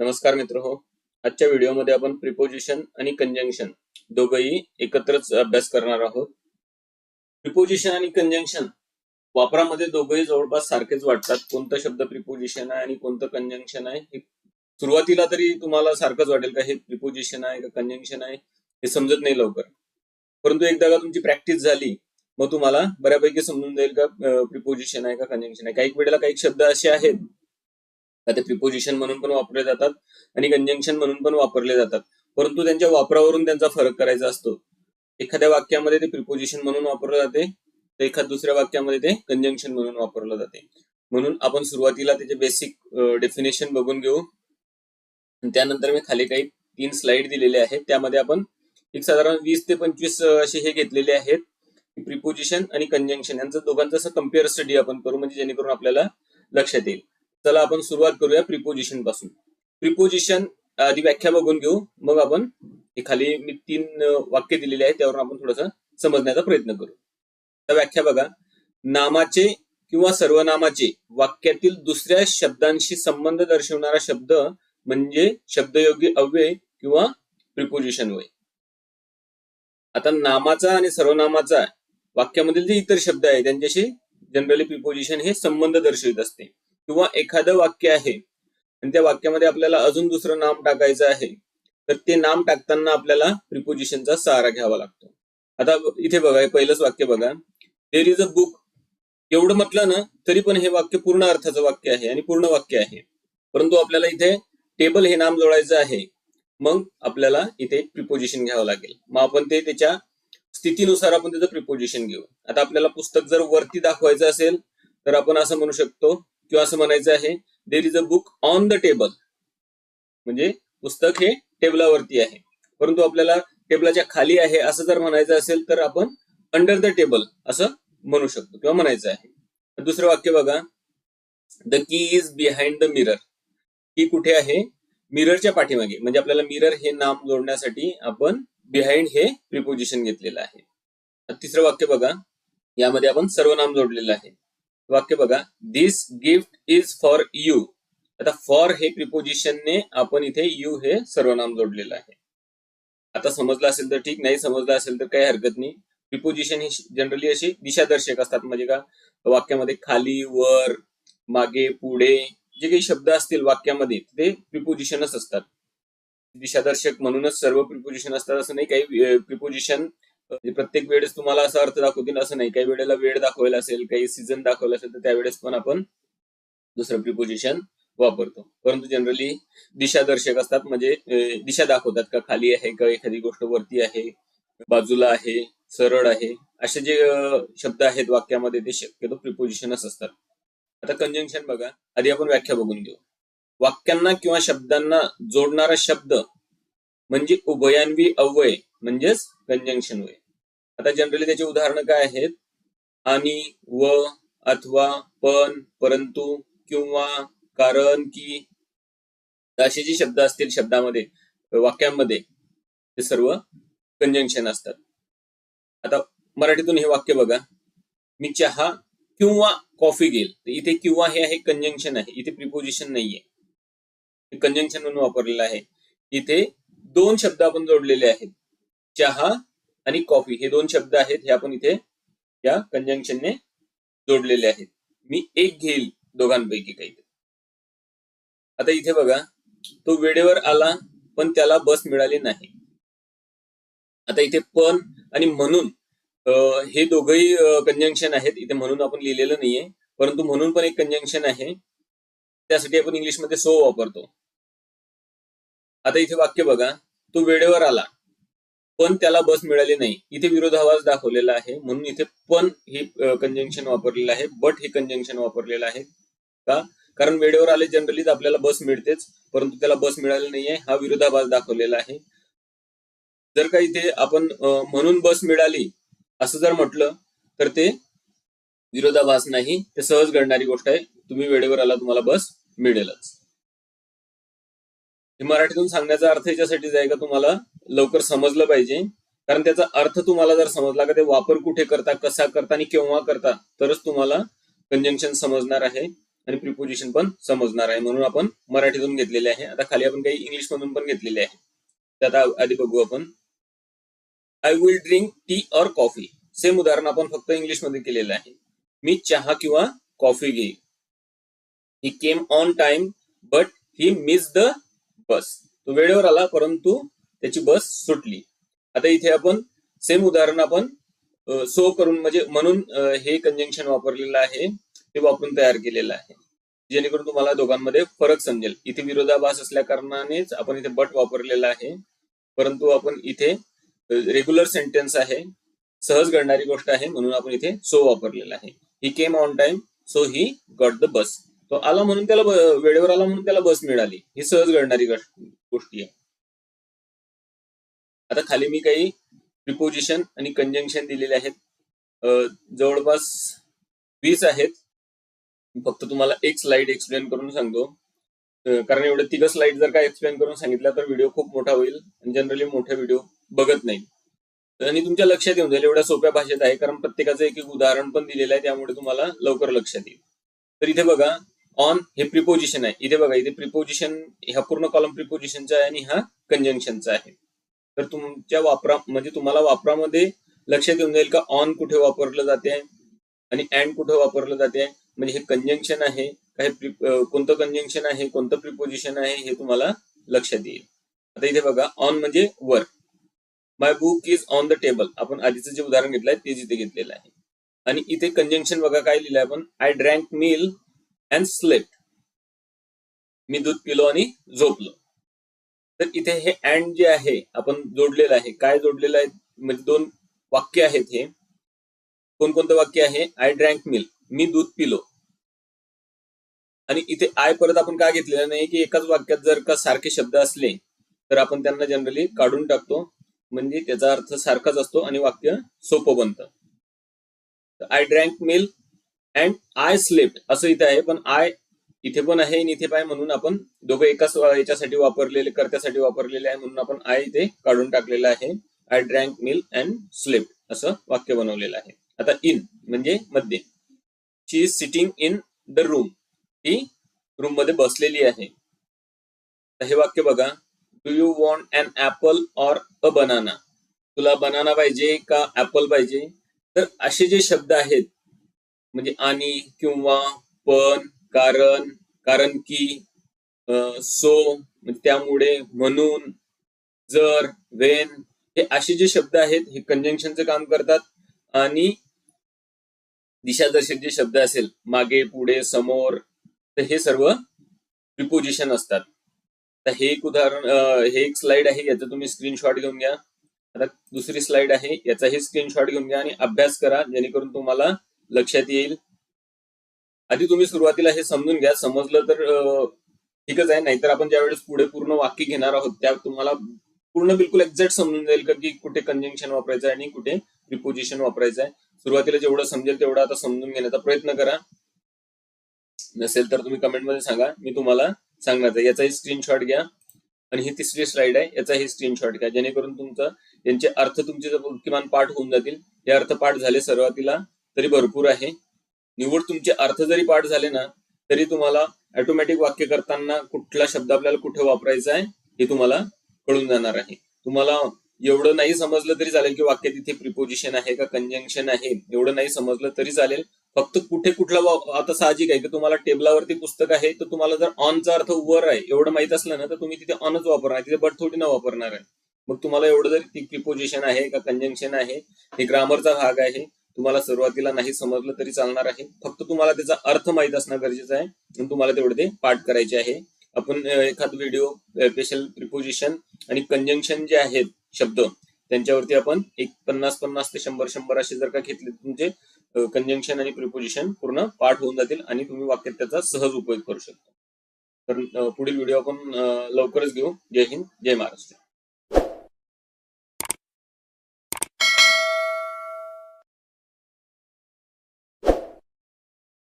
नमस्कार मित्र हो आजच्या व्हिडिओमध्ये आपण प्रिपोजिशन आणि कंजंक्शन दोघंही एकत्रच अभ्यास करणार आहोत. प्रिपोजिशन आणि कंजंक्शन वापरामध्ये दोघंही जवळपास सारखेच वाटतात. कोणता शब्द प्रिपोजिशन आहे आणि कोणतं कंजंक्शन आहे हे सुरुवातीला तरी तुम्हाला सारखंच वाटेल का हे प्रिपोजिशन आहे का कंजंक्शन आहे हे समजत नाही लवकर. परंतु एकदा का तुमची प्रॅक्टिस झाली मग तुम्हाला बऱ्यापैकी समजून जाईल का प्रिपोजिशन आहे का कंजंक्शन आहे. काही वेळेला काही शब्द असे आहेत ते प्रिपोजिशन म्हणून पण वापरले जातात आणि कंजंक्शन म्हणून पण वापरले जातात. परंतु त्यांच्या वापरावरून त्यांचा फरक करायचा असतो. एखाद्या वाक्यामध्ये ते प्रिपोजिशन म्हणून वापरलं जाते तर एखाद्या दुसऱ्या वाक्यामध्ये ते कंजंक्शन म्हणून वापरलं जाते. म्हणून आपण सुरुवातीला त्याचे बेसिक डेफिनेशन बघून घेऊ. त्यानंतर मी खाली काही तीन स्लाइड दिलेले आहेत. त्यामध्ये आपण एक साधारण वीस ते पंचवीस असे हे घेतलेले आहेत. प्रिपोजिशन आणि कंजंक्शन यांचं दोघांचं असं कंपेअर स्टडी आपण करू म्हणजे जेणेकरून आपल्याला लक्षात येईल. चला आपण सुरुवात करूया प्रिपोजिशनपासून. प्रिपोजिशन आधी व्याख्या बघून घेऊ. मग आपण खाली मी तीन वाक्य दिलेले आहेत त्यावरून आपण थोडस समजण्याचा प्रयत्न करू. तर व्याख्या बघा. नामाचे किंवा सर्वनामाचे वाक्यातील दुसऱ्या शब्दांशी संबंध दर्शवणारा शब्द म्हणजे शब्दयोगी अव्यय किंवा प्रिपोजिशन वय. आता नामाचा आणि सर्वनामाचा वाक्यामधील जे इतर शब्द आहेत त्यांच्याशी जनरली प्रिपोजिशन हे संबंध दर्शवित असते. किंवा एखादं वाक्य आहे आणि त्या वाक्यामध्ये आपल्याला अजून दुसरं नाम टाकायचं आहे तर ते नाम टाकताना आपल्याला प्रिपोजिशनचा सहारा घ्यावा लागतो. आता इथे बघा पहिलंच वाक्य बघा. देर इज अ बुक एवढं म्हटलं ना तरी पण हे वाक्य पूर्ण अर्थाचं वाक्य आहे आणि पूर्ण वाक्य आहे. परंतु आपल्याला इथे टेबल हे नाम जोडायचं आहे. मग आपल्याला इथे प्रिपोजिशन घ्यावं लागेल. मग आपण ते त्याच्या स्थितीनुसार आपण त्याचं प्रिपोजिशन घेऊ. आता आपल्याला पुस्तक जर वरती दाखवायचं असेल तर आपण असं म्हणू शकतो किंवा असं म्हणायचं आहे there is a book on the table म्हणजे पुस्तक हे टेबलावरती आहे. परंतु आपल्याला टेबलाच्या खाली आहे असं जर म्हणायचं असेल तर आपण अंडर द टेबल असं म्हणू शकतो किंवा म्हणायचं आहे. दुसरं वाक्य बघा. The key is behind the mirror की कुठे आहे? मिररच्या पाठीमागे. म्हणजे आपल्याला मिरर हे नाम जोडण्यासाठी आपण बिहाइंड हे प्रिपोजिशन घेतलेलं आहे. तिसरं वाक्य बघा. यामध्ये आपण सर्वनाम जोडलेलं आहे. वाक्य बघा. This gift is for you आता फॉर हे प्रिपोजिशनने आपण इथे यू हे सर्वनाम जोडलेलं आहे. आता समजलं असेल तर ठीक नाही समजलं असेल तर काही हरकत नाही. प्रिपोजिशन ही जनरली अशी दिशादर्शक असतात म्हणजे का? वाक्यामध्ये खाली वर मागे पुढे जे काही शब्द असतील वाक्यामध्ये ते प्रिपोजिशनच असतात. दिशादर्शक म्हणूनच सर्व प्रिपोजिशन असतात असं नाही काही प्रिपोजिशन म्हणजे प्रत्येक वेळेस तुम्हाला असा अर्थ दाखवतील असं नाही. काही वेळेला वेळ दाखवायला असेल काही सीझन दाखवलं असेल तर त्यावेळेस पण आपण दुसरं प्रिपोजिशन वापरतो. परंतु जनरली दिशादर्शक असतात म्हणजे दिशा दाखवतात का खाली आहे का एखादी गोष्ट वरती आहे बाजूला आहे सरळ आहे असे जे शब्द आहेत वाक्यामध्ये ते शक्यतो प्रिपोजिशनच असतात. आता कंजंक्शन बघा. आधी आपण व्याख्या बघून घेऊ. वाक्यांना किंवा शब्दांना जोडणारा शब्द म्हणजे उभयान्वी अव्यय म्हणजेच कंजंक्शन वय. आता जनरली त्याची उदाहरणं काय आहेत? आणि व अथवा पण परंतु किंवा कारण की असे जे शब्द असतील शब्दामध्ये वाक्यांमध्ये ते सर्व कंजंक्शन असतात. आता मराठीतून हे वाक्य बघा. मी चहा किंवा कॉफी घेईल. इथे किंवा हे आहे कंजंक्शन आहे. इथे प्रिपोजिशन नाहीये. कंजंक्शन म्हणून वापरलेलं आहे. इथे दोन शब्द आपण जोडलेले आहेत. चहा आणि कॉफी हे दोन शब्द आहेत हे आपण इथे या कंजंक्शनने जोडलेले आहेत. मी एक घेईल दोघांपैकी काही आता इथे बघा तो वेळेवर आला पण त्याला बस मिळाली नाही. आता इथे पण आणि म्हणून हे दोघही कंजंक्शन आहेत. इथे म्हणून आपण लिहिलेलं नाहीये परंतु म्हणून पण एक कंजंक्शन आहे. त्यासाठी आपण इंग्लिशमध्ये सो वापरतो. आता इथे वाक्य बघा तो वेळेवर आला. पण त्याला बस मिळाली नाही. इथे विरोधाभास दाखवलेला आहे. म्हणून इथे पण हे कंजंक्शन वापरलेलं आहे. बट हे कंजंक्शन वापरलेलं आहे का? कारण वेळेवर आले जनरलीच आपल्याला बस मिळतेच. परंतु त्याला बस मिळाली नाहीये. हा विरोधाभास दाखवलेला आहे. जर का इथे आपण म्हणून बस मिळाली असं जर म्हटलं तर ते विरोधाभास नाही. ते सहज घडणारी गोष्ट आहे. तुम्ही वेळेवर आला तुम्हाला बस मिळेलच. हे मराठीतून सांगण्याचा अर्थ याच्यासाठीच आहे का तुम्हाला? लवकर समजलं पाहिजे. कारण त्याचा अर्थ तुम्हाला जर समजला का ते वापर कुठे करता कसा करता आणि केव्हा करता तरच तुम्हाला कंजंक्शन समजणार आहे आणि प्रिपोजिशन पण समजणार आहे. म्हणून आपण मराठीतून घेतलेले आहे. आता खाली आपण काही इंग्लिश मधून पण घेतलेले आहे. त्यात आधी बघू आपण. आय विल ड्रिंक टी और कॉफी सेम उदाहरण आपण फक्त इंग्लिशमध्ये केलेलं आहे. मी चहा किंवा कॉफी घेईल he came on time but he miss the bus तो वेळेवर आला परंतु त्याची बस सुटली. आता इथे आपण सेम उदाहरण आपण सो करून म्हणजे म्हणून हे कंजंक्शन वापरलेलं आहे ते वापरून तयार केलेलं आहे. जेणेकरून तुम्हाला दोघांमध्ये फरक समजेल. इथे विरोधाभास असल्या कारणानेच आपण इथे बट वापरलेला आहे. परंतु आपण इथे रेग्युलर सेंटेन्स आहे. सहज घडणारी गोष्ट आहे म्हणून आपण इथे सो वापरलेला आहे. He came on time so he got the bus तो आला म्हणून त्याला वेळेवर आला म्हणून त्याला बस मिळाली. ही सहज घडणारी गोष्टी आहे. आता खाली मी काही प्रिपोजिशन आणि कंजंक्शन दिलेले आहेत. जवळपास वीस आहेत. फक्त तुम्हाला एक स्लाइड एक्सप्लेन करून सांगतो. कारण एवढे तिघ स्लाइड जर का एक्सप्लेन करून सांगितलं तर व्हिडिओ खूप मोठा होईल आणि जनरली मोठे व्हिडिओ बघत नाही. आणि तुमच्या लक्षात येऊन जाईल एवढ्या सोप्या भाषेत आहे. कारण प्रत्येकाचं एक एक उदाहरण पण दिलेलं आहे त्यामुळे तुम्हाला लवकर लक्षात येईल. तर इथे बघा ऑन हे प्रिपोजिशन आहे. इथे बघा इथे प्रिपोजिशन ह्या पूर्ण कॉलम प्रिपोजिशनचा आहे आणि हा कंजंक्शनचा आहे. तर तुमच्या वापरा म्हणजे तुम्हाला वापरामध्ये लक्षात येऊन जाईल का ऑन कुठे वापरलं जाते आणि अँड कुठे वापरलं जाते? म्हणजे हे कंजंक्शन आहे काही कोणतं कंजंक्शन आहे कोणतं प्रिपोजिशन आहे हे तुम्हाला लक्षात येईल आता इथे बघा ऑन म्हणजे वर. My book is on the table आपण आधीचं जे उदाहरण घेतलंय ते जिथे घेतलेलं आहे. आणि इथे कंजंक्शन बघा काय लिहिलंय आपण? I drank milk and slept मी दूध पिलो आणि झोपलो. तर इथे हे अँड जे आहे आपण जोडलेलं आहे. काय जोडलेलं आहे? म्हणजे दोन वाक्य आहेत हे. कोणकोणतं वाक्य आहे? आय ड्रँक मिल मी दूध पिलो. आणि इथे आय परत आपण काय घेतलेलं नाही? की एकाच वाक्यात जर का सारखे शब्द असले तर आपण त्यांना जनरली काढून टाकतो. म्हणजे त्याचा अर्थ सारखाच असतो आणि वाक्य सोपं बनतं. I drank milk and I slept असं इथे आहे पण आय इथे पण आहे आणि इथे पण आहे म्हणून आपण दोघं एकाच याच्यासाठी वापरलेले कर्त्यासाठी वापरलेले आहे म्हणून आपण आय इथे काढून टाकलेलं आहे. I drank milk and sleep असं वाक्य बनवलेलं आहे. आता इन म्हणजे मध्ये. She is sitting in the room ती रूममध्ये बसलेली आहे. हे वाक्य बघा. Do you want an apple or a banana तुला बनाना पाहिजे का ऍपल पाहिजे? तर असे जे शब्द आहेत म्हणजे आणि किंवा पण कारण कारण की सो त्यामुळे म्हणून जर वेन हे असे जे शब्द आहेत हे कंजंक्शनचं काम करतात. आणि दिशादर्शक जे शब्द असेल मागे पुढे समोर तर हे सर्व प्रिपोजिशन असतात. तर हे एक उदाहरण हे एक स्लाइड आहे याचं तुम्ही स्क्रीनशॉट घेऊन घ्या. आता दुसरी स्लाइड आहे याचाही स्क्रीनशॉट घेऊन घ्या आणि अभ्यास करा जेणेकरून तुम्हाला लक्षात येईल. आधी तुम्ही सुरुवातीला हे समजून घ्या. समजलं तर ठीकच आहे. नाहीतर आपण ज्यावेळेस पुढे पूर्ण वाक्य घेणार आहोत त्या तुम्हाला पूर्ण बिलकुल एक्झॅक्ट समजून जाईल का की कुठे कंजंक्शन वापरायचं आहे आणि कुठे प्रिपोजिशन वापरायचं आहे सुरुवातीला जेवढं समजेल तेवढं आता समजून घेण्याचा प्रयत्न करा. नसेल तर तुम्ही कमेंटमध्ये सांगा. मी तुम्हाला सांगणार आहे. याचाही स्क्रीनशॉट घ्या. आणि ही तिसरी स्लाइड आहे. याचाही स्क्रीनशॉट घ्या. जेणेकरून तुमचा यांचे अर्थ तुमचे किमान पाठ होऊन जातील. हे अर्थ पाठ झाले सुरुवातीला तरी भरपूर आहे. निवड तुमचे अर्थ जरी पाठ झाले ना तरी तुम्हाला ऑटोमॅटिक वाक्य करताना कुठला शब्द आपल्याला कुठे वापरायचा आहे हे तुम्हाला कळून जाणार आहे. तुम्हाला एवढं नाही समजलं तरी चालेल की वाक्य तिथे प्रिपोजिशन आहे का कंजंक्शन आहे एवढं नाही समजलं तरी चालेल. फक्त कुठे कुठला आता साहजिक आहे की तुम्हाला टेबलावरती पुस्तक आहे तर तुम्हाला जर ऑनचा अर्थ वर आहे एवढं माहीत असलं ना तर तुम्ही तिथे ऑनच वापरणार तिथे बट थोडी न वापरणार आहे. मग तुम्हाला एवढं जर ती प्रिपोजिशन आहे का कंजंक्शन आहे हे ग्रामरचा भाग आहे तुम्हाला सुरुवातीला नाही समजलं तरी चालणार आहे. फक्त तुम्हाला त्याचा अर्थ माहीत असणं गरजेचं आहे. आणि तुम्हाला तेवढे ते पाठ करायचे आहे. आपण एखाद व्हिडिओ स्पेशल प्रिपोजिशन आणि कंजंक्शन जे आहेत शब्द त्यांच्यावरती आपण एक पन्नास पन्नास ते शंभर शंभर असे जर का घेतले तुमचे कंजंक्शन आणि प्रिपोजिशन पूर्ण पाठ होऊन जातील आणि तुम्ही वाक्यात त्याचा सहज उपयोग करू शकता. तर पुढील व्हिडिओ आपण लवकरच घेऊ. जय हिंद जय महाराष्ट्र.